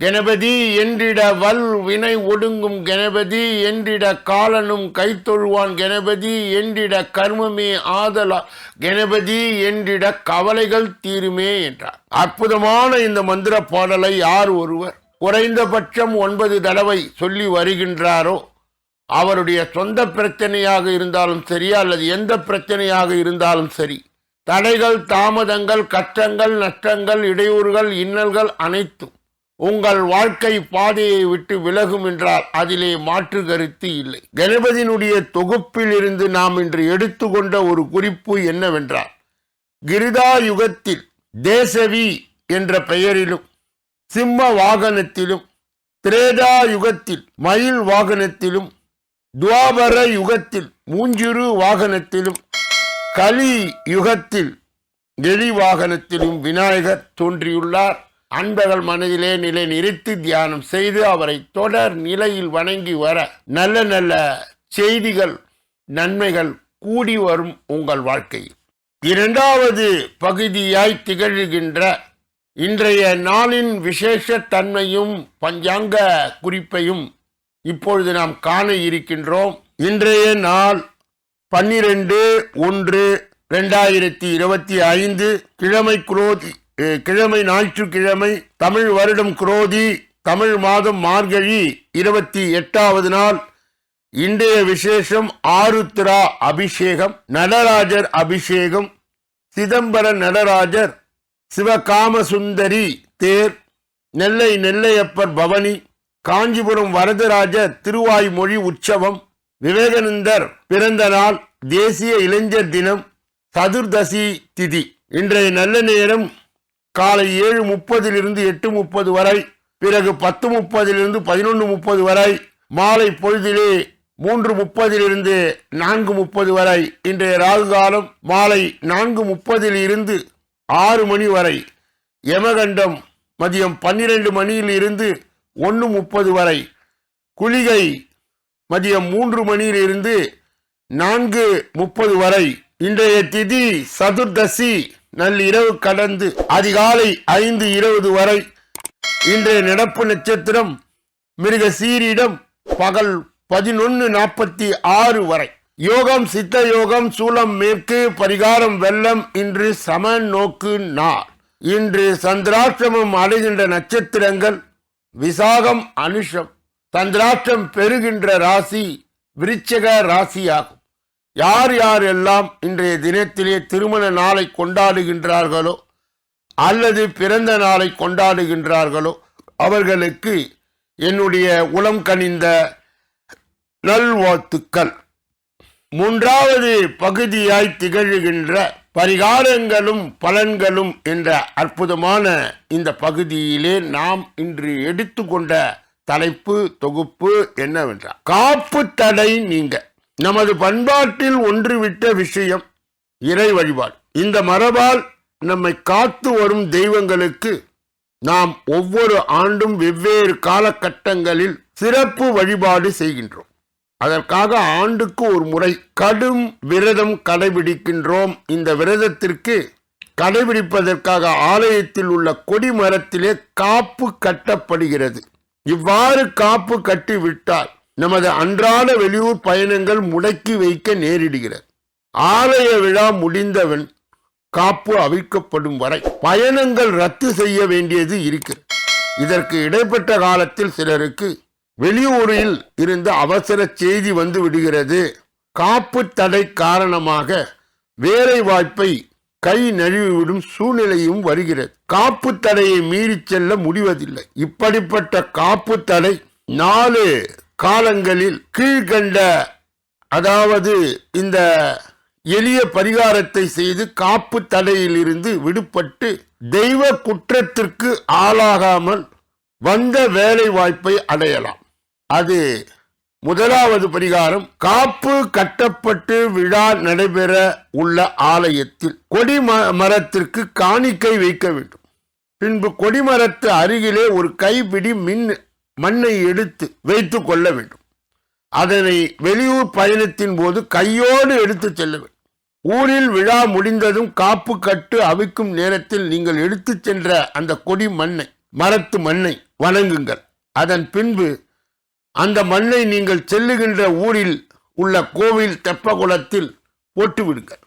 கணபதி என்றிட வல் வினை ஒடுங்கும் கணபதி என்றிட காலனும் கைத்தொழுவான் கணபதி என்றிட கர்மமே ஆதலா கணபதி என்றிட கவலைகள் தீருமே என்றார். அற்புதமான இந்த மந்திர பாடலை யார் ஒருவர் குறைந்தபட்சம் ஒன்பது தடவை சொல்லி வருகின்றாரோ அவருடைய சொந்த பிரச்சனையாக இருந்தாலும் சரி அல்லது எந்த பிரச்சனையாக இருந்தாலும் சரி தடைகள் தாமதங்கள் கஷ்டங்கள் நஷ்டங்கள் இடையூறுகள் இன்னல்கள் அனைத்தும் உங்கள் வாழ்க்கை பாதையை விட்டு விலகும் என்றால் அதிலே மாற்று கருத்து இல்லை. கணபதியினுடைய தொகுப்பில் இருந்து நாம் இன்று எடுத்துக்கொண்ட ஒரு குறிப்பு என்னவென்றால் கிரிதா யுகத்தில் தேசவி என்ற பெயரிலும் சிம்ம வாகனத்திலும் திரேதா யுகத்தில் மயில் வாகனத்திலும் துவாபர யுகத்தில் மூஞ்சிறு வாகனத்திலும் கலி யுகத்தில் எலி வாகனத்திலும் விநாயகர் தோன்றியுள்ளார். அன்பர்கள் மனதிலே நிலை நிறுத்தி தியானம் செய்து அவரை தொடர் நிலையில் வணங்கி வர நல்ல நல்ல செய்திகள் நன்மைகள் கூடி வரும் உங்கள் வாழ்க்கை. இரண்டாவது பகுதியாய் திகழ்கின்ற இன்றைய நாளின் விசேஷ தன்மையும் பஞ்சாங்க குறிப்பையும் இப்பொழுது நாம் காண இருக்கின்றோம். இன்றைய நாள் பன்னிரண்டு ஒன்று ரெண்டாயிரத்தி இருபத்தி ஐந்து கிழமை குரோதி கிழமை ஞாயிற்றுக்கிழமை தமிழ் வருடம் குரோதி தமிழ் மாதம் மார்கழி இருபத்தி எட்டாவது நாள். இன்றைய விசேஷம் ஆருத்ரா அபிஷேகம் நடராஜர் அபிஷேகம் சிதம்பர நடராஜர் சிவகாமசுந்தரி தேர் நெல்லை நெல்லையப்பர் பவனி காஞ்சிபுரம் வரதராஜர் திருவாய்மொழி உற்சவம் விவேகானந்தர் பிறந்த நாள் தேசிய இளைஞர் தினம் சதுர்தசி திதி. இன்றைய நல்ல நேரம் காலை ஏழு முப்பதிலிருந்து எட்டு முப்பது வரை பிறகு பத்து முப்பதிலிருந்து பதினொன்று முப்பது வரை மாலை பொழுதிலே மூன்று முப்பதிலிருந்து நான்கு முப்பது வரை இன்றைய ராகு காலம் மாலை நான்கு முப்பதில் இருந்து ஆறு மணி வரை யமகண்டம் மதியம் பன்னிரண்டு மணியில் இருந்து ஒன்று முப்பது வரை குளிகை மதியம் மூன்று மணியிலிருந்து நான்கு முப்பது வரை. இன்றைய திதி சதுர்தசி. நள்ளிரவு கடந்து அதிகாலை ஐந்து இருபது வரை இன்றைய நடப்பு நட்சத்திரம் மிருக சீரிடம் பகல் பதினொன்று நாற்பத்தி ஆறு வரை. யோகம் சித்த யோகம் சூலம் மேற்கு பரிகாரம் வெள்ளம் இன்று சம நோக்கு நாள். இன்று சந்திராஷ்டிரமம் அடைகின்ற நட்சத்திரங்கள் விசாகம் அனுஷம். சந்திராஷ்டிரம் பெறுகின்ற ராசி விருச்சக ராசியாகும். யார் யார் எல்லாம் இன்றைய தினத்திலே திருமண நாளை கொண்டாடுகின்றார்களோ அல்லது பிறந்த நாளை கொண்டாடுகின்றார்களோ அவர்களுக்கு என்னுடைய உளம் கனிந்த நல்வாழ்த்துக்கள். மூன்றாவது பகுதியாய் திகழ்கின்ற பரிகாரங்களும் பலன்களும் என்ற அற்புதமான இந்த பகுதியிலே நாம் இன்று எடுத்துக்கொண்ட தலைப்பு தொகுப்பு என்னவென்றால் காப்பு தடை நீங்க. நமது பண்பாட்டில் ஒன்றுவிட்ட விஷயம் இறை வழிபாடு. இந்த மரபால் நம்மை காத்து வரும் தெய்வங்களுக்கு நாம் ஒவ்வொரு ஆண்டும் வெவ்வேறு காலகட்டங்களில் சிறப்பு வழிபாடு செய்கின்றோம். அதற்காக ஆண்டுக்கு ஒரு முறை கடும் விரதம் கடைபிடிக்கின்றோம். இந்த விரதத்திற்கு கடைபிடிப்பதற்காக ஆலயத்தில் உள்ள கொடி மரத்திலே காப்பு கட்டப்படுகிறது. இவ்வாறு காப்பு கட்டிவிட்டால் நமது அன்றாட வெளியூர் பயணங்கள் முடக்கி வைக்க நேரிடுகிறது. ஆலய விழா முடிந்தவன் காப்பு அவிழ்க்கப்படும் வரை பயணங்கள் ரத்து செய்ய வேண்டியது இருக்கிறது. இதற்கு இடைப்பட்ட காலத்தில் சிலருக்கு வெளியூரில் இருந்து அவசர செய்தி வந்து விடுகிறது. காப்பு தடை காரணமாக வேலை வாய்ப்பை கை நழுவிவிடும் சூழ்நிலையும் வருகிறது. காப்பு தடையை மீறிச் செல்ல முடிவதில்லை. இப்படிப்பட்ட காப்பு தடை நாலு காலங்களில் கீழ்கண்ட அதாவது இந்த எளிய பரிகாரத்தை செய்து காப்பு தடையிலிருந்து விடுபட்டு தெய்வ குற்றத்திற்கு ஆளாகாமல் வந்த வேலை வாய்ப்பை அடையலாம். அது முதலாவது பரிகாரம். காப்பு கட்டப்பட்டு விழா நடைபெற உள்ள ஆலயத்தில் கொடி ம- மரத்திற்கு காணிக்கை வைக்க வேண்டும். பின்பு கொடிமரத்து அருகிலே ஒரு கைப்பிடி மின் மண்ணை எடுத்து வைத்து கொள்ள வேண்டும். அதனை வெளியூர் பயணத்தின் போது கையோடு எடுத்துச் செல்ல வேண்டும். ஊரில் விழா முடிந்ததும் காப்பு கட்டு அவிக்கும் நேரத்தில் நீங்கள் எடுத்து சென்ற அந்த கொடி மண்ணை மரத்து மண்ணை வணங்குங்கள். அதன் பின்பு அந்த மண்ணை நீங்கள் செல்லுகின்ற ஊரில் உள்ள கோவில் தெப்பகுளத்தில் போட்டுவிடுங்கள்.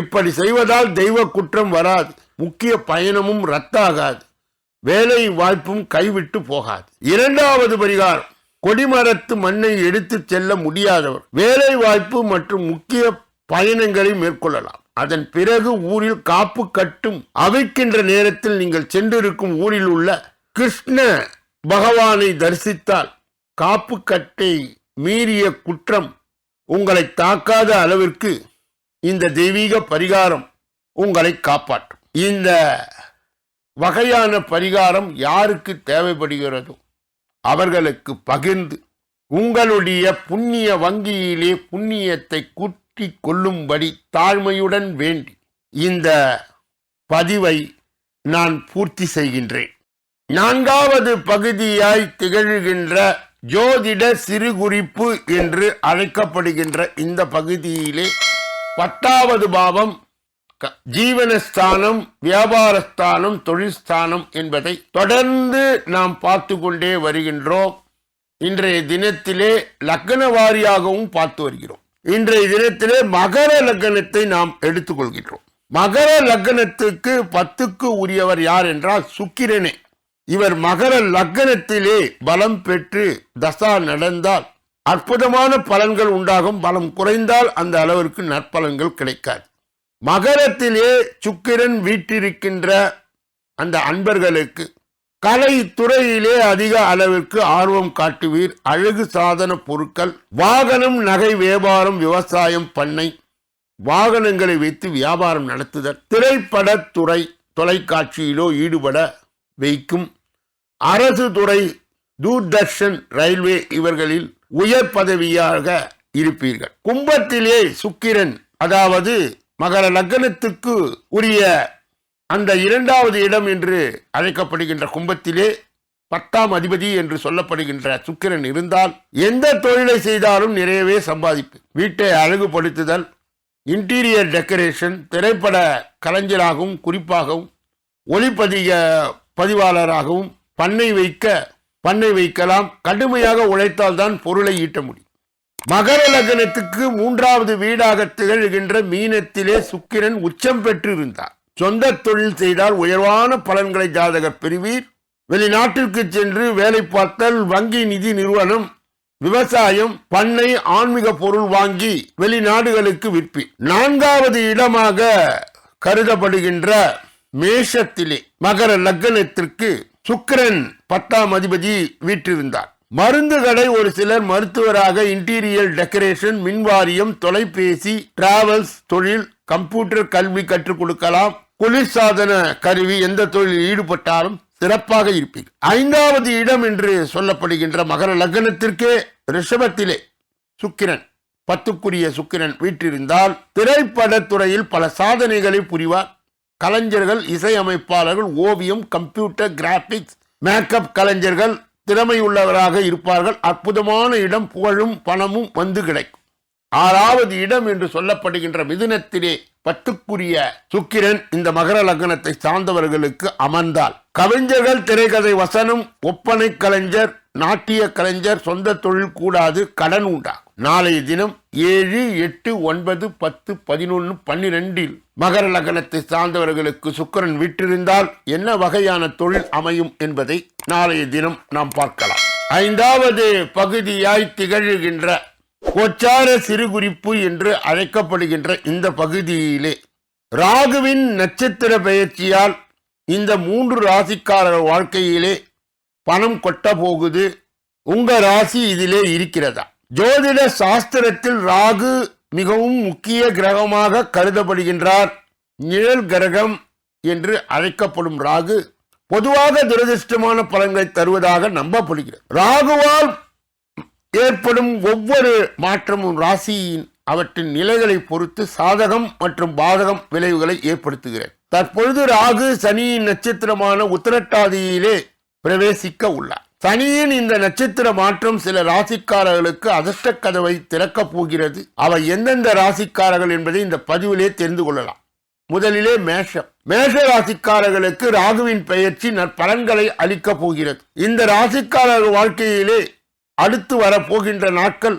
இப்படி செய்வதால் தெய்வ குற்றம் வராது. முக்கிய பயணமும் ரத்தாகாது. வேலை வாய்ப்பும் கைவிட்டு போகாது. இரண்டாவது பரிகாரம் கொடிமரத்து மண்ணை எடுத்து செல்ல முடியாதவர். வேலை வாய்ப்பு மற்றும் முக்கிய பயணங்களை மேற்கொள்ளலாம். அதன் பிறகு ஊரில் காப்பு கட்டும் அவைக்கின்ற நேரத்தில் நீங்கள் சென்றிருக்கும் ஊரில் உள்ள கிருஷ்ண பகவானை தரிசித்தால் காப்பு கட்டை மீறிய குற்றம் உங்களை தாக்காத அளவிற்கு இந்த தெய்வீக பரிகாரம் உங்களை காப்பாற்றும். இந்த வகையான பரிகாரம் யாருக்கு தேவைப்படுகிறதோ அவர்களுக்கு பகிர்ந்து உங்களுடைய புண்ணிய வங்கியிலே புண்ணியத்தை கூட்டி கொள்ளும்படி தாழ்மையுடன் வேண்டி இந்த பதிவை நான் பூர்த்தி செய்கின்றேன். நான்காவது பகுதியாய் திகழ்கின்ற ஜோதிட சிறுகுறிப்பு என்று அழைக்கப்படுகின்ற இந்த பகுதியிலே பத்தாவது பாவம் ஜீவனஸ்தானம் வியாபாரஸ்தானம் தொழில்ஸ்தானம் என்பதை தொடர்ந்து நாம் பார்த்து கொண்டே வருகின்றோம். இன்றைய தினத்திலே லக்ன வாரியாகவும் பார்த்து வருகிறோம். இன்றைய தினத்திலே மகர லக்னத்தை நாம் எடுத்துக்கொள்கின்றோம். மகர லக்னத்துக்கு பத்துக்கு உரியவர் யார் என்றால் சுக்கிரனே. இவர் மகர லக்னத்திலே பலம் பெற்று தசா நடந்தால் அற்புதமான பலன்கள் உண்டாகும். பலம் குறைந்தால் அந்த அளவிற்கு நற்பலன்கள் கிடைக்காது. மகரத்திலே சுக்கிரன் வீட்டிருக்கின்ற அந்த அன்பர்களுக்கு கலை துறையிலே அதிக அளவிற்கு ஆர்வம் காட்டுவீர். அழகு சாதன பொருட்கள் வாகனம் நகை வியாபாரம் விவசாயம் பண்ணை வாகனங்களை வைத்து வியாபாரம் நடத்துதல். திரைப்படத்துறை தொலைக்காட்சியிலோ ஈடுபட வைக்கும். அரசு துறை தூர்தர்ஷன் ரயில்வே இவர்களில் உயர் பதவியாக இருப்பீர்கள். கும்பத்திலே சுக்கிரன் அதாவது மகர லக்னத்துக்கு உரிய அந்த இரண்டாவது இடம் என்று அழைக்கப்படுகின்ற கும்பத்திலே பத்தாம் அதிபதி என்று சொல்லப்படுகின்ற சுக்கிரன் இருந்தால் எந்த தொழிலை செய்தாலும் நிறையவே சம்பாதிப்பு. வீட்டை அழகுபடுத்துதல் இன்டீரியர் டெக்கரேஷன் திரைப்பட கலைஞராகவும் குறிப்பாகவும் ஒளிப்பதிக பதிவாளராகவும் பண்ணை வைக்க பண்ணை வைக்கலாம் கடுமையாக உழைத்தால்தான் பொருளை ஈட்ட முடியும். மகர லக்னத்துக்கு மூன்றாவது வீடாக திகழ்கின்ற மீனத்திலே சுக்கிரன் உச்சம் பெற்றிருந்தார். சொந்த தொழில் செய்தால் உயர்வான பலன்களை ஜாதகர் பெறுவீர். வெளிநாட்டிற்கு சென்று வேலை பார்த்தல் வங்கி நிதி நிறுவனம் விவசாயம் பண்ணை ஆன்மீக பொருள் வாங்கி வெளிநாடுகளுக்கு விற்பி நான்காவது இடமாக கருதப்படுகின்ற மேஷத்திலே மகர லக்னத்திற்கு சுக்கிரன் பத்தாம் அதிபதி வீற்றிருந்தார். மருந்து கடை ஒரு சிலர் மருத்துவராக இன்டீரியர் டெக்கரேஷன் மின்வாரியம் தொலைபேசி டிராவல்ஸ் தொழில் கம்ப்யூட்டர் கல்வி கற்றுக் கொடுக்கலாம். குளிர்சாதன கருவி எந்த தொழிலில் ஈடுபட்டாலும் சிறப்பாக இருப்பீர்கள். ஐந்தாவது இடம் என்று சொல்லப்படுகின்ற மகர லக்னத்திற்கே ரிஷபத்திலே சுக்கிரன் பத்துக்குரிய சுக்கிரன் வீற்றிருந்தால் திரைப்படத்துறையில் பல சாதனைகளை புரிவார். கலைஞர்கள் இசையமைப்பாளர்கள் ஓவியம் கம்ப்யூட்டர் கிராபிக்ஸ் மேக்கப் கலைஞர்கள் திறமையுள்ளவராக இருப்பார்கள். அற்புதமான இடம் புகழும் பணமும் வந்து கிடைக்கும். ஆறாவது இடம் என்று சொல்லப்படுகின்ற மிதுனத்திலே பத்துக்குரிய சுக்கிரன் இந்த மகர லக்னத்தை சார்ந்தவர்களுக்கு அமர்ந்தால் கவிஞர்கள் திரைக்கதை வசனம் ஒப்பனை கலைஞர் நாட்டிய கலைஞர் சொந்த தொழில் கூடாது கடன் உண்டாகும் நாளைய தினம் ஏழு எட்டு ஒன்பது பத்து பதினொன்று பன்னிரெண்டில் மகர லக்னத்தை சார்ந்தவர்களுக்கு சுக்கிரன் விட்டிருந்தால் என்ன வகையான தொழில் அமையும் என்பதை நாளைய தினம் நாம் பார்க்கலாம். ஐந்தாவது பகுதியாய் திகழ்கின்ற கொச்சார சிறுகுறிப்பு என்று அழைக்கப்படுகின்ற இந்த பகுதியிலே ராகுவின் நட்சத்திர பயிற்சியால் இந்த மூன்று ராசிக்காரர் வாழ்க்கையிலே பணம் கொட்ட போகுது உங்க ராசி இதிலே இருக்கிறதா? ஜோதிட சாஸ்திரத்தில் ராகு மிகவும் முக்கிய கிரகமாக கருதப்படுகின்றார். நிழல் கிரகம் என்று அழைக்கப்படும் ராகு பொதுவாக துரதிருஷ்டமான பலன்களை தருவதாக நம்பப்படுகிறது. ராகுவால் ஏற்படும் ஒவ்வொரு மாற்றமும் ராசியின் அவற்றின் நிலைகளை பொறுத்து சாதகம் மற்றும் பாதகம் விளைவுகளை ஏற்படுத்துகிறது. தற்பொழுது ராகு சனியின் நட்சத்திரமான உத்திரட்டாதியிலே பிரவேசிக்க உள்ளார். சனியின் இந்த நட்சத்திர மாற்றம் சில ராசிக்காரர்களுக்கு அதிர்ஷ்ட கதவை திறக்கப் போகிறது. அவை எந்தெந்த ராசிக்காரர்கள் என்பதை இந்த பதிவிலே தெரிந்து கொள்ளலாம். முதலிலே மேஷம். மேஷ ராசிக்காரர்களுக்கு ராகுவின் பெயர்ச்சி நற்பலன்களை அளிக்கப் போகிறது. இந்த ராசிக்காரர்கள் வாழ்க்கையிலே அடுத்து வரப்போகின்ற நாட்கள்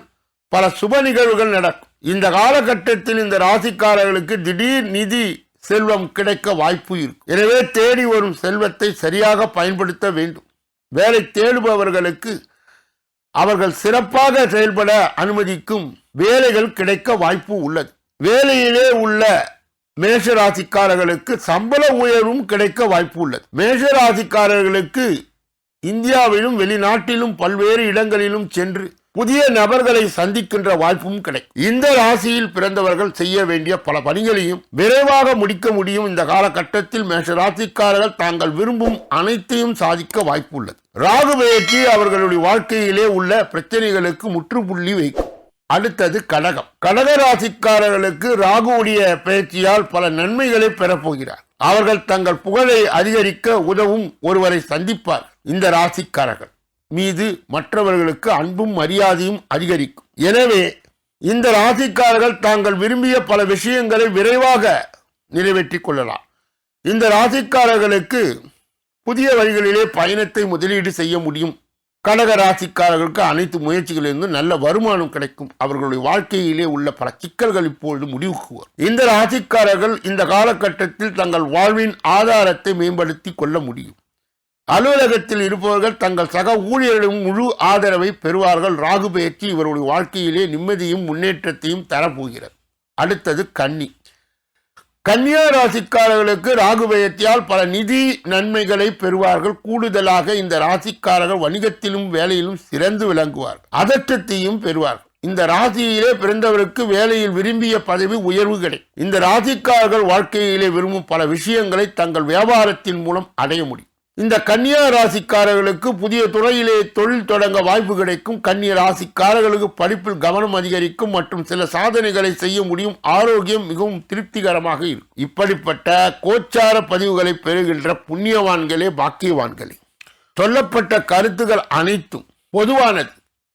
பல சுப நிகழ்வுகள் நடக்கும். இந்த காலகட்டத்தில் இந்த ராசிக்காரர்களுக்கு திடீர் நிதி செல்வம் கிடைக்க வாய்ப்பு இருக்கும். எனவே தேடி வரும் செல்வத்தை சரியாக பயன்படுத்த வேண்டும். வேலை தேடுபவர்களுக்கு அவர்கள் சிறப்பாக செயல்பட அனுமதிக்கும் வேலைகள் கிடைக்க வாய்ப்பு உள்ளது. வேலையிலே உள்ள மேஷ ராசிக்காரர்களுக்கு சம்பள உயர்வும் கிடைக்க வாய்ப்பு உள்ளது. மேஷ ராசிக்காரர்களுக்கு இந்தியாவிலும் வெளிநாட்டிலும் பல்வேறு இடங்களிலும் சென்று புதிய நபர்களை சந்திக்கின்ற வாய்ப்பும் கிடைக்கும் இந்த ராசியில் பிறந்தவர்கள் செய்ய வேண்டிய பல பணிகளையும் விரைவாக முடிக்க முடியும். இந்த காலகட்டத்தில் மேஷ ராசிக்காரர்கள் தாங்கள் விரும்பும் அனைத்தையும் சாதிக்க வாய்ப்பு உள்ளது ராகு பெயர்ச்சி அவர்களுடைய வாழ்க்கையிலே உள்ள பிரச்சனைகளுக்கு முற்றுப்புள்ளி வைக்கும். அடுத்தது கடகம். கடக ராசிக்காரர்களுக்கு ராகுவுடைய பயிற்சியால் பல நன்மைகளை பெறப்போகிறார். அவர்கள் தங்கள் புகழை அதிகரிக்க உதவும் ஒருவரை சந்திப்பார். இந்த ராசிக்காரர்கள். மீது மற்றவர்களுக்கு அன்பும் மரியாதையும் அதிகரிக்கும். எனவே இந்த ராசிக்காரர்கள் தாங்கள் விரும்பிய பல விஷயங்களை விரைவாக நிறைவேற்றிக் கொள்ளலாம். இந்த ராசிக்காரர்களுக்கு புதிய வழிகளிலே பயணத்தை முதலீடு செய்ய முடியும். கடக ராசிக்காரர்களுக்கு அனைத்து முயற்சிகளிலிருந்து நல்ல வருமானம் கிடைக்கும். அவர்களுடைய வாழ்க்கையிலே உள்ள பல சிக்கல்கள் இப்பொழுது முடிவுக்கு வரும். இந்த ராசிக்காரர்கள் இந்த காலகட்டத்தில் தங்கள் வாழ்வின் ஆதாரத்தை மேம்படுத்தி கொள்ள முடியும். அலுவலகத்தில் இருப்பவர்கள் தங்கள் சக ஊழியர்களிடம் முழு ஆதரவை பெறுவார்கள். ராகு பயிற்சி இவருடைய வாழ்க்கையிலே நிம்மதியும் முன்னேற்றத்தையும் தரப்போகிறது. அடுத்தது கன்னி. கன்னியா ராசிக்காரர்களுக்கு ராகு பல நிதி நன்மைகளை பெறுவார்கள். கூடுதலாக இந்த ராசிக்காரர்கள் வணிகத்திலும் வேலையிலும் சிறந்து விளங்குவார்கள். அதற்றத்தையும் பெறுவார்கள். இந்த ராசியிலே பிறந்தவருக்கு வேலையில் விரும்பிய பதவி உயர்வு கிடைக்கும். இந்த ராசிக்காரர்கள் வாழ்க்கையிலே விரும்பும் பல விஷயங்களை தங்கள் வியாபாரத்தின் மூலம் அடைய முடியும். இந்த கன்னியா ராசிக்காரர்களுக்கு புதிய துறையிலே தொழில் தொடங்க வாய்ப்பு கிடைக்கும். கன்னிய ராசிக்காரர்களுக்கு படிப்பில் கவனம் அதிகரிக்கும் மற்றும் சில சாதனைகளை செய்ய முடியும். ஆரோக்கியம் மிகவும் திருப்திகரமாக இருக்கும். இப்படிப்பட்ட கோச்சார பதிவுகளை பெறுகின்ற புண்ணியவான்களே பாக்கியவான்களே. சொல்லப்பட்ட கருத்துகள் அனைத்தும் பொதுவானது.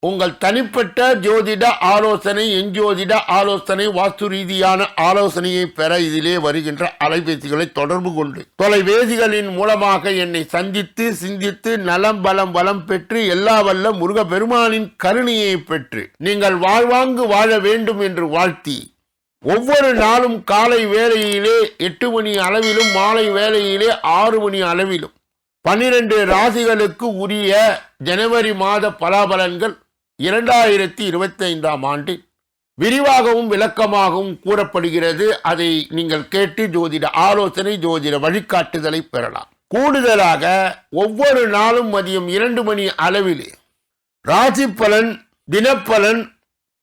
உங்கள் தனிப்பட்ட ஜோதிட ஆலோசனை எஞ்சோதிட ஆலோசனை வாஸ்து ரீதியான ஆலோசனையை பெற இதிலே வருகின்ற அலைபேசிகளை தொடர்பு கொண்டு தொலைபேசிகளின் மூலமாக என்னை சந்தித்து சிந்தித்து நலம் பலம் வளம் பெற்று எல்லா வல்ல முருக பெருமானின் கருணையை பெற்று நீங்கள் வாழ்வாங்கு வாழ வேண்டும் என்று வாழ்த்தி ஒவ்வொரு நாளும் காலை வேளையிலே எட்டு மணி அளவிலும் மாலை வேளையிலே ஆறு மணி அளவிலும் பன்னிரண்டு ராசிகளுக்கு உரிய ஜனவரி மாத பலாபலன்கள் இரண்டாயிரத்தி இருபத்தி ஐந்தாம் ஆண்டில் விரிவாகவும் விளக்கமாகவும் கூறப்படுகிறது. அதை நீங்கள் கேட்டு ஜோதிட ஆலோசனை ஜோதிட வழிகாட்டுதலை பெறலாம். கூடுதலாக ஒவ்வொரு நாளும் மதியம் இரண்டு மணி அளவிலே ராசி பலன் தினப்பலன்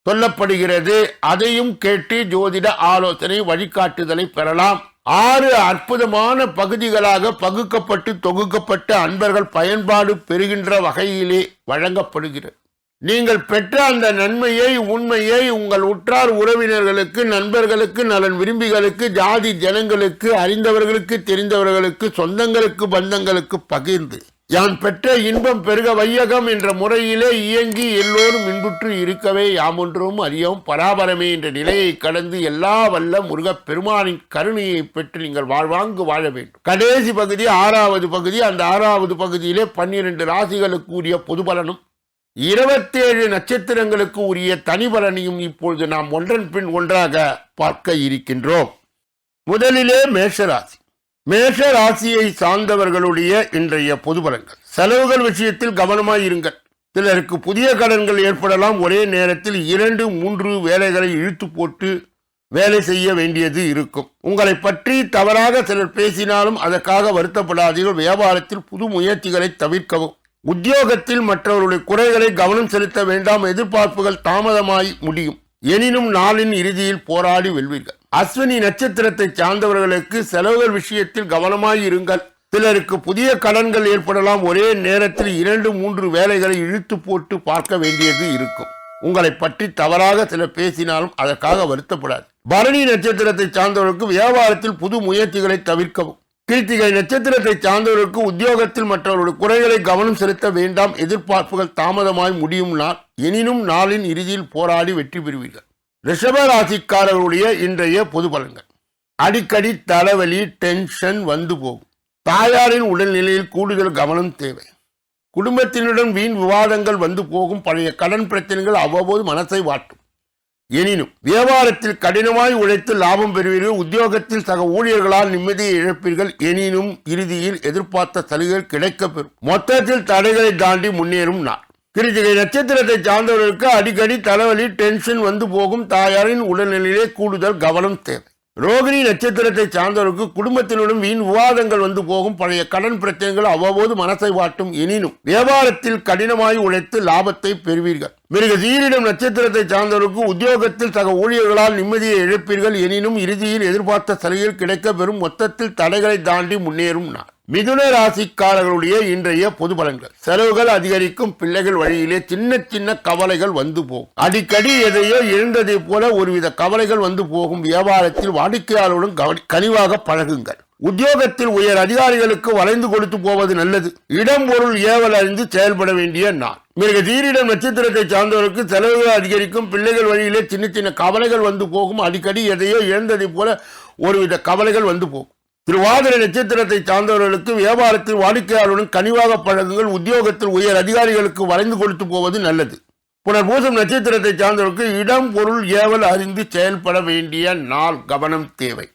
சொல்லப்படுகிறது. அதையும் கேட்டு ஜோதிட ஆலோசனை வழிகாட்டுதலை பெறலாம். ஆறு அற்புதமான பகுதிகளாக பகுக்கப்பட்டு தொகுக்கப்பட்டு அன்பர்கள் பயன்பாடு பெறுகின்ற வகையிலே வழங்கப்படுகிறது. நீங்கள் பெற்ற அந்த நன்மையை உண்மையை உங்கள் உற்றார் உறவினர்களுக்கு நண்பர்களுக்கு நலன் விரும்பிகளுக்கு ஜாதி ஜனங்களுக்கு அறிந்தவர்களுக்கு தெரிந்தவர்களுக்கு சொந்தங்களுக்கு பந்தங்களுக்கு பகிர்ந்து. யான் பெற்ற இன்பம் பெருக வையகம் என்ற முறையிலே இயங்கி எல்லோரும் இன்புற்று இருக்கவே யாமொன்றும் அறியவும் பராபரமே என்ற நிலையை கடந்து எல்லா வல்ல முருகப் பெருமானின் கருணையை பெற்று நீங்கள் வாழ்வாங்கு வாழ வேண்டும். கடைசி பகுதி ஆறாவது பகுதி அந்த ஆறாவது பகுதியிலே பன்னிரண்டு ராசிகளுக்குரிய பொது பலனும் இருபத்தேழு நட்சத்திரங்களுக்கு உரிய தனிபலனையும் இப்பொழுது நாம் ஒன்றன் பின் ஒன்றாக பார்க்க இருக்கின்றோம். முதலிலே மேஷராசி. மேஷ ராசியை சார்ந்தவர்களுடைய இன்றைய பொது பலன்கள். செலவுகள் விஷயத்தில் கவனமாக இருங்கள். சிலருக்கு புதிய கடன்கள் ஏற்படலாம். ஒரே நேரத்தில் இரண்டு மூன்று வேலைகளை இழுத்து போட்டு வேலை செய்ய வேண்டியது இருக்கும். உங்களை பற்றி தவறாக சிலர் பேசினாலும் அதற்காக வருத்தப்படாதீர்கள். வியாபாரத்தில் புது முயற்சிகளை தவிர்க்கவும். உத்தியோகத்தில் மற்றவருடைய குறைகளை கவனம் செலுத்த வேண்டாம் எதிர்பார்ப்புகள் தாமதமாய் முடியும். எனினும் நாளின் இறுதியில் போராடி வெல்வீர்கள். அஸ்வினி நட்சத்திரத்தை சார்ந்தவர்களுக்கு செலவுகள் விஷயத்தில் கவனமாய் இருங்கள். சிலருக்கு புதிய கடன்கள் ஏற்படலாம். ஒரே நேரத்தில் இரண்டு மூன்று வேலைகளை இழுத்து போட்டு பார்க்க வேண்டியது இருக்கும். உங்களை பற்றி தவறாக சிலர் பேசினாலும் அதற்காக வருத்தப்படாது பரணி நட்சத்திரத்தை சார்ந்தவர்களுக்கு வியாபாரத்தில் புது முயற்சிகளை தவிர்க்கவும். கீர்த்திகை நட்சத்திரத்தை சார்ந்தவர்களுக்கு உத்தியோகத்தில் மற்றவர்களுடைய குறைகளை கவனம் செலுத்த வேண்டாம். எதிர்பார்ப்புகள் தாமதமாய் முடியும் நாள். எனினும் நாளின் இறுதியில் போராடி வெற்றி பெறுவீர்கள். ரிஷப ராசிக்காரர்களுடைய இன்றைய பொது பலன்கள். அடிக்கடி தலைவலி டென்ஷன் வந்து போகும். தாயாரின் உடல்நிலையில் கூடுதல் கவனம் தேவை. குடும்பத்தினருடன் வீண் விவாதங்கள் வந்து போகும். பழைய கடன் பிரச்சனைகள் அவ்வப்போது மனசை வாட்டும். எனினும் வியாபாரத்தில் கடினமாய் உழைத்து லாபம் பெறுவீர்கள். உத்தியோகத்தில் சக ஊழியர்களால் நிம்மதியை இழப்பீர்கள். எனினும் இறுதியில் எதிர்பார்த்த சலுகைகள் கிடைக்கப்பெறும். மொத்தத்தில் தடைகளை தாண்டி முன்னேறும் நாள். கிருத்திகை நட்சத்திரத்தை சார்ந்தவர்களுக்கு அடிக்கடி தலைவலி டென்ஷன் வந்து போகும். தாயாரின் உடல்நிலையிலே கூடுதல் கவனம் தேவை. ரோகிணி நட்சத்திரத்தை சார்ந்தவருக்கு குடும்பத்தினுடன் வீண் விவாதங்கள் வந்து போகும். பழைய கடன் பிரச்சனைகள் அவ்வப்போது மனசை வாட்டும். எனினும் வியாபாரத்தில் கடினமாய் உழைத்து லாபத்தை பெறுவீர்கள். மிருக சீரிடம் நட்சத்திரத்தை சார்ந்தவருக்கு உத்தியோகத்தில் சக ஊழியர்களால் நிம்மதியை இழப்பீர்கள். எனினும் இறுதியில் எதிர்பார்த்த சலுகையில் கிடைக்க பெறும். மொத்தத்தில் தடைகளை தாண்டி முன்னேறும் நாள். மிதுன ராசிக்காரர்களுடைய இன்றைய பொது பலன்கள். செலவுகள் அதிகரிக்கும் பிள்ளைகள் வழியிலே சின்ன சின்ன கவலைகள் வந்து போகும். அடிக்கடி எதையோ எழுந்ததை போல ஒருவித கவலைகள் வந்து போகும். வியாபாரத்தில் வாடிக்கையாளருடன் கனிவாக பழகுங்கள். உத்தியோகத்தில் உயர் அதிகாரிகளுக்கு வளைந்து கொடுத்து போவது நல்லது. இடம் பொருள் ஏவல் அறிந்து செயல்பட வேண்டிய நான் மிக தீரிடம் நட்சத்திரத்தை சார்ந்தவருக்கு செலவுகள் அதிகரிக்கும். பிள்ளைகள் வழியிலே சின்ன சின்ன கவலைகள் வந்து போகும். அடிக்கடி எதையோ இழந்ததை போல ஒருவித கவலைகள் வந்து போகும். திருவாதிரை நட்சத்திரத்தை சார்ந்தவர்களுக்கு வியாபாரத்தில் வாடிக்கையாளருடன் கனிவாக பழகுங்கள் உத்தியோகத்தில் உயர் அதிகாரிகளுக்கு வரைந்து கொடுத்து போவது நல்லது. புனர்பூசம் நட்சத்திரத்தை சார்ந்தவர்களுக்கு இடம் பொருள் ஏவல் அறிந்து செயல்பட வேண்டிய நாள் கவனம் தேவை.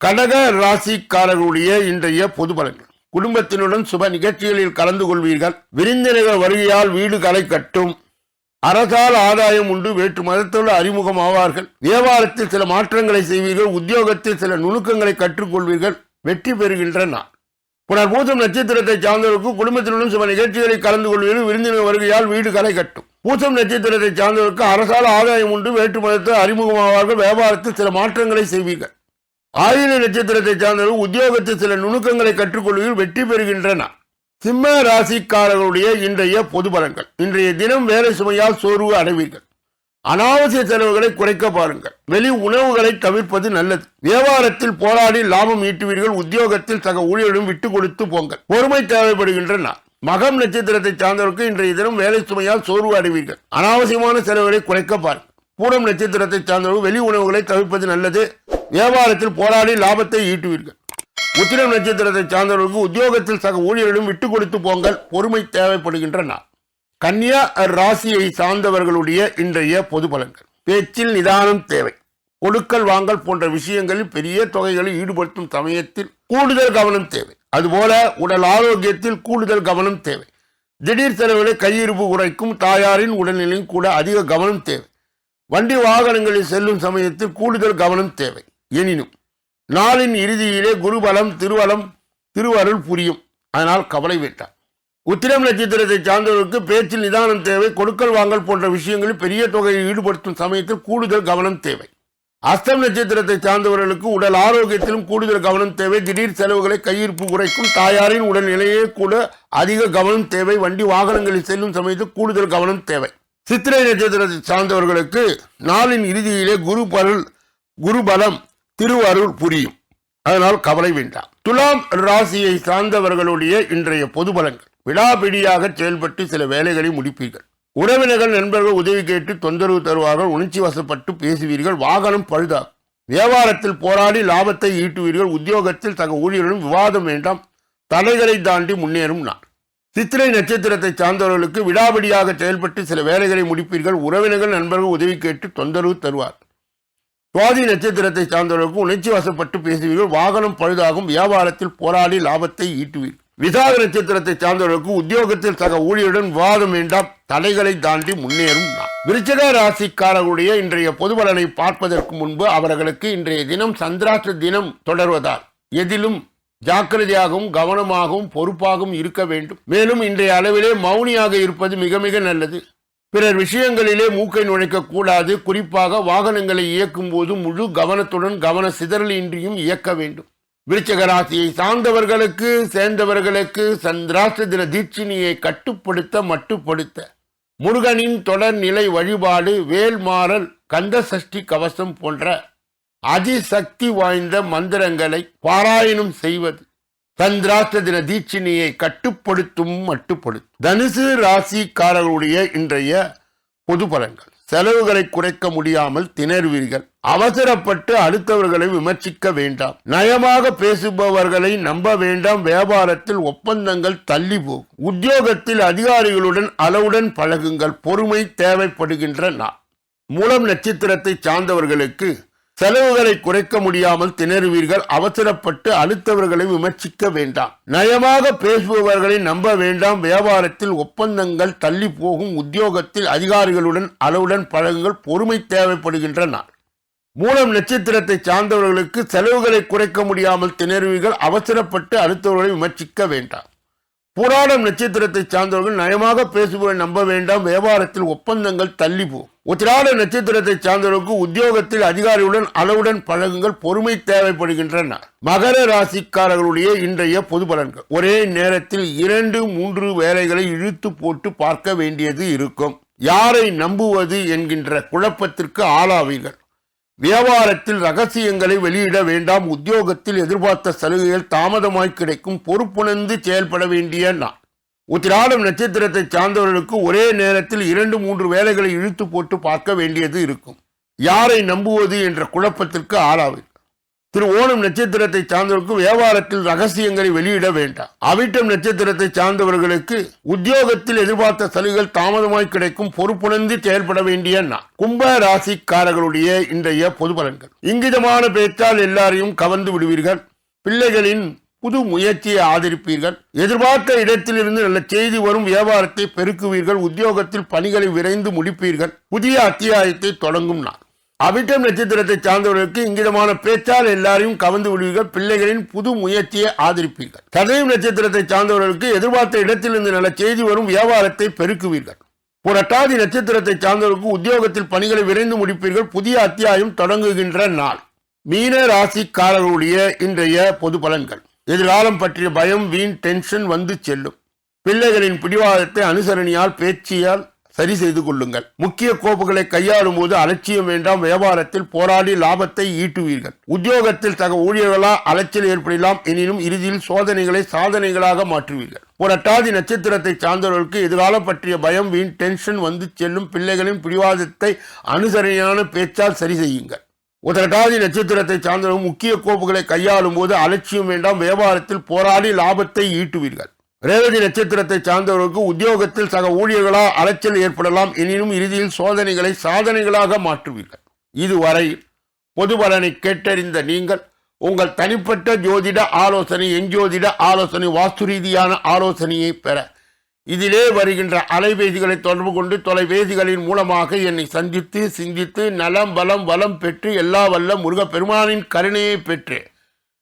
கடக ராசிக்காரர்களுடைய இன்றைய பொது பலன்கள். குடும்பத்தினுடன் சுப நிகழ்ச்சிகளில் கலந்து கொள்வீர்கள். விருந்தினர்கள் வருகையால் வீடு களை கட்டும். அரசால் ஆதாயம் உண்டு வேற்று மதத்தோடு அறிமுகம் ஆவார்கள் வியாபாரத்தில் சில மாற்றங்களை செய்வீர்கள் உத்தியோகத்தில் சில நுணுக்கங்களை கற்றுக்கொள்வீர்கள். வெற்றி பெறுகின்ற நாள். புனர்பூசம் நட்சத்திரத்தை சார்ந்தவருக்கு குடும்பத்தினுடன் சில நிகழ்ச்சிகளில் கலந்து கொள்வீர்கள் விருந்தினர் வருகையால் வீடு களை கட்டும். பூசம் நட்சத்திரத்தை சார்ந்தவருக்கு அரசால் ஆதாயம் உண்டு. வேற்று மதத்தில் அறிமுகமாவார்கள். வியாபாரத்தில் சில மாற்றங்களை செய்வீர்கள். ஆயுத நட்சத்திரத்தை சார்ந்தவர்கள் உத்தியோகத்தில் சில நுணுக்கங்களை கற்றுக்கொள்வதில் வெற்றி பெறுகின்றன சிம்ம ராசிக்காரர்களுடைய இன்றைய பொது பலன்கள். இன்றைய தினம் வேலை சுமையால் சோர்வு அடைவீர்கள். அனாவசிய செலவுகளை குறைக்க பாருங்கள். வெளி உணவுகளை தவிர்ப்பது நல்லது. வியாபாரத்தில் போராடி லாபம் ஈட்டுவீர்கள். உத்தியோகத்தில் சக ஊழியரிடம் விட்டு கொடுத்து போங்கள். பொறுமை தேவைப்படுகின்றன மகம் நட்சத்திரத்தை சார்ந்தவருக்கு இன்றைய தினம் வேலை சுமையால் சோர்வு அடைவீர்கள். அனாவசியமான செலவுகளை குறைக்க பாருங்கள். பூரம் நட்சத்திரத்தை சார்ந்தவர்கள் வெளி உணவுகளை தவிர்ப்பது நல்லது. வியாபாரத்தில் போராடி லாபத்தை ஈட்டுவீர்கள். உத்திரம் நட்சத்திரத்தை சார்ந்தவர்களுக்கு உத்தியோகத்தில் சக ஊழியரிடம் விட்டு கொடுத்து போங்கள். பொறுமை தேவைப்படுகின்றன கன்னியா ராசியை சார்ந்தவர்களுடைய இன்றைய பொது பலன்கள். பேச்சில் நிதானம் தேவை. கொடுக்கல் வாங்கல் போன்ற விஷயங்களில் பெரிய தொகைகளை ஈடுபடுத்தும் சமயத்தில் கூடுதல் கவனம் தேவை. அதுபோல உடல் ஆரோக்கியத்தில் கூடுதல் கவனம் தேவை. திடீர் செலவுகளை கையிருப்பு குறைக்கும் தாயாரின் உடல்நிலையும் கூட அதிக கவனம் தேவை. வண்டி வாகனங்களில் செல்லும் சமயத்தில் கூடுதல் கவனம் தேவை. எனினும் நாளின் இறுதியிலே குருபலம் திருவலம் திருவருள் புரியும். அதனால் கவலை வேண்டாம். உத்திரம் நட்சத்திரத்தை சார்ந்தவர்களுக்கு பேச்சில் நிதானம் தேவை கொடுக்கல் வாங்கல் போன்ற விஷயங்களில் பெரிய தொகையை ஈடுபடுத்தும் சமயத்தில் கூடுதல் கவனம் தேவை. அஸ்தம் நட்சத்திரத்தை சார்ந்தவர்களுக்கு உடல் ஆரோக்கியத்திலும் கூடுதல் கவனம் தேவை. திடீர் செலவுகளை கையிருப்பு குறைக்கும் தாயாரின் உடல்நிலையே கூட அதிக கவனம் தேவை. வண்டி வாகனங்களில் செல்லும் சமயத்தில் கூடுதல் கவனம் தேவை. சித்திரை நட்சத்திரத்தை சார்ந்தவர்களுக்கு நாளின் இறுதியிலே குரு பருள் குரு பலம் திருவருள் புரியும். அதனால் கவலை வேண்டாம். துலாம் ராசியை சார்ந்தவர்களுடைய இன்றைய பொது பலங்கள் விடாபிடியாக செயல்பட்டு சில வேலைகளை முடிப்பீர்கள். உறவினர்கள் நண்பர்கள் உதவி கேட்டு தொந்தரவு தருவார்கள் உணர்ச்சி வசப்பட்டு பேசுவீர்கள் வாகனம் பழுதாகும். வியாபாரத்தில் போராடி லாபத்தை ஈட்டுவீர்கள் உத்தியோகத்தில் சக ஊழியர்களும் விவாதம் வேண்டாம் தடைகளை தாண்டி முன்னேறும் நான். சித்திரை நட்சத்திரத்தை சார்ந்தவர்களுக்கு விடாபிடியாக செயல்பட்டு சில வேலைகளை முடிப்பீர்கள் உறவினர்கள் நண்பர்கள் உதவி கேட்டு தொந்தரவு தருவார் சுவாதி நட்சத்திரத்தை சார்ந்தவர்களுக்கு உணர்ச்சி வசப்பட்டு பேசுவீர்கள் வாகனம் பழுதாகும் வியாபாரத்தில் போராடி லாபத்தை ஈட்டுவீர்கள். விசாக நட்சத்திரத்தை சார்ந்தவர்களுக்கு உத்தியோகத்தில் சக ஊழியருடன் வாதம் வேண்டாம் தடைகளை தாண்டி முன்னேறும் விருச்சக ராசிக்காரர்களுடைய இன்றைய பொதுபலனை பார்ப்பதற்கு முன்பு அவர்களுக்கு இன்றைய தினம் சந்திராஷ்ட தினம் தொடர்வதால் எதிலும் ஜாக்கிரதையாகவும் கவனமாகவும் பொறுப்பாகவும் இருக்க வேண்டும். மேலும் இன்றைய அளவிலே மௌனியாக இருப்பது மிக மிக நல்லது. பிறர் விஷயங்களிலே மூக்கை நுழைக்க கூடாது. குறிப்பாக வாகனங்களை இயக்கும் போது முழு கவனத்துடன் கவன சிதறலின்றியும் இயக்க வேண்டும். விருச்சக ராசியை சார்ந்தவர்களுக்கு சேர்ந்தவர்களுக்கு சந்திராஷ்ட தின தீட்சிணியை கட்டுப்படுத்த மட்டுப்படுத்த. முருகனின் தொடர் நிலை வழிபாடு வேல்மாறல் கந்த சஷ்டி கவசம் போன்ற அதிசக்தி வாய்ந்த மந்திரங்களை பாராயணம் செய்வது சந்திராஷ்ட தின தீட்சிணியை கட்டுப்படுத்தும் மட்டுப்படுத்தும் தனுசு ராசிக்காரர்களுடைய இன்றைய பொது பலன்கள். செலவுகளை குறைக்க முடியாமல் திணறுவீர்கள். அவசரப்பட்டு அடுத்தவர்களை விமர்சிக்க வேண்டாம். நயமாக பேசுபவர்களை நம்ப வேண்டாம். வியாபாரத்தில் ஒப்பந்தங்கள் தள்ளி போகும் உத்தியோகத்தில் அதிகாரிகளுடன் அளவுடன் பழகுங்கள். பொறுமை தேவைப்படுகின்ற நாள். மூலம் நட்சத்திரத்தை சார்ந்தவர்களுக்கு செலவுகளை குறைக்க முடியாமல் திணறுவீர்கள். அவசரப்பட்டு அடுத்தவர்களை விமர்சிக்க வேண்டாம். நயமாக பேசுபவர்களை நம்ப வேண்டாம். வியாபாரத்தில் ஒப்பந்தங்கள் தள்ளி போகும். உத்தியோகத்தில் அதிகாரிகளுடன் அளவுடன் பழகுங்கள். பொறுமை தேவைப்படுகின்ற நாள் மூலம் நட்சத்திரத்தை சார்ந்தவர்களுக்கு செலவுகளை குறைக்க முடியாமல் திணறுவீர்கள். அவசரப்பட்டு அடுத்தவர்களை விமர்சிக்க வேண்டாம். புராணம் நட்சத்திரத்தை சார்ந்தவர்கள் நயமாக பேசுபவரை நம்ப வேண்டாம். வியாபாரத்தில் ஒப்பந்தங்கள் தள்ளிப்போம் உத்திராட நட்சத்திரத்தை சார்ந்தவர்களுக்கு உத்தியோகத்தில் அதிகாரியுடன் அளவுடன் பழகுங்கள். பொறுமை தேவைப்படுகின்றன. மகர ராசிக்காரர்களுடைய இன்றைய பொது பலன்கள். ஒரே நேரத்தில் இரண்டு மூன்று வேலைகளை இழுத்து போட்டு பார்க்க வேண்டியது இருக்கும். யாரை நம்புவது என்கின்ற குழப்பத்திற்கு ஆளாவீர்கள். வியாபாரத்தில் ரகசியங்களை வெளியிட வேண்டாம். உத்தியோகத்தில் எதிர்பார்த்த சலுகைகள் தாமதமாய் கிடைக்கும். பொறுப்புணர்ந்து செயல்பட வேண்டிய நான் உத்திராடம் நட்சத்திரத்தை சார்ந்தவர்களுக்கு ஒரே நேரத்தில் இரண்டு மூன்று வேலைகளை இழுத்து போட்டு பார்க்க வேண்டியது இருக்கும். யாரை நம்புவது என்ற குழப்பத்திற்கு ஆளாவது திரு ஓணம் நட்சத்திரத்தை சார்ந்தவர்களுக்கு வியாபாரத்தில் ரகசியங்களை வெளியிட வேண்டாம். அவிட்டம் நட்சத்திரத்தை சார்ந்தவர்களுக்கு உத்தியோகத்தில் எதிர்பார்த்த சலுகைகள் தாமதமாய் கிடைக்கும் பொறுப்புணர்ந்து செயல்பட வேண்டிய நாள். கும்ப ராசிக்காரர்களுடைய இன்றைய பொது பலன்கள். இங்கிதமான பேச்சால் எல்லாரையும் கவர்ந்து விடுவீர்கள். பிள்ளைகளின் புது முயற்சியை ஆதரிப்பீர்கள். எதிர்பார்த்த இடத்திலிருந்து நல்ல செய்தி வரும் வியாபாரத்தை பெருக்குவீர்கள். உத்தியோகத்தில் பணிகளை விரைந்து முடிப்பீர்கள். புதிய அத்தியாயத்தை தொடங்கும் நாள். அவிட்டம் நட்சத்திரத்தை சார்ந்தவர்களுக்கு இங்கிதமான பேச்சால் எல்லாரையும் கவர்ந்து விடுவீர்கள். பிள்ளைகளின் புது முயற்சியை ஆதரிப்பீர்கள். சதயம் நட்சத்திரத்தை சார்ந்தவர்களுக்கு எதிர்பார்த்த இடத்திலிருந்து நல்ல செய்தி வரும் வியாபாரத்தை பெருக்குவீர்கள். புரட்டாதி நட்சத்திரத்தை சார்ந்தவர்களுக்கு உத்தியோகத்தில் பணிகளை விரைந்து முடிப்பீர்கள். புதிய அத்தியாயம் தொடங்குகின்ற நாள். மீன ராசிக்காரர்களுடைய இன்றைய பொது பலன்கள். எதிர்காலம் பற்றிய பயம் வீண் டென்ஷன் வந்து செல்லும். பிள்ளைகளின் பிடிவாதத்தை அனுசரணியால் பேச்சியால் சரி செய்து கொள்ளுங்கள். முக்கிய கோப்புகளை கையாளும் போது அலட்சியம் வேண்டாம். வியாபாரத்தில் போராடி லாபத்தை ஈட்டுவீர்கள். உத்தியோகத்தில் சக ஊழியர்களால் அலைச்சல் ஏற்படலாம். எனினும் இறுதியில் சோதனைகளை சாதனைகளாக மாற்றுவீர்கள். புரட்டாதி நட்சத்திரத்தை சார்ந்தவர்களுக்கு எதிர்காலம் பற்றிய பயம் வீண் டென்ஷன் வந்து செல்லும். பிள்ளைகளின் பிடிவாதத்தை அனுசரணையான பேச்சால் சரி செய்யுங்கள். உதரட்டாதி நட்சத்திரத்தை சார்ந்தவர்கள் முக்கிய கோப்புகளை கையாளும் போது அலட்சியம் வேண்டாம். வியாபாரத்தில் போராடி லாபத்தை ஈட்டுவீர்கள். ரேவதி நட்சத்திரத்தை சார்ந்தவர்களுக்கு உத்தியோகத்தில் சக ஊழியர்களால் அலைச்சல் ஏற்படலாம். எனினும் இறுதியில் சோதனைகளை சாதனைகளாக மாற்றுவீர்கள். இதுவரை பொது பலனை கேட்டறிந்த நீங்கள் உங்கள் தனிப்பட்ட ஜோதிட ஆலோசனை எஞ்சோதிட ஆலோசனை வாஸ்து ரீதியான ஆலோசனையை பெற. இதிலே வருகின்ற அலைபேசிகளை தொடர்பு கொண்டு தொலைபேசிகளின் மூலமாக என்னை சந்தித்து சிந்தித்து நலம் பலம் வளம் பெற்று எல்லா வல்ல முருகப்பெருமானின் கருணையை பெற்று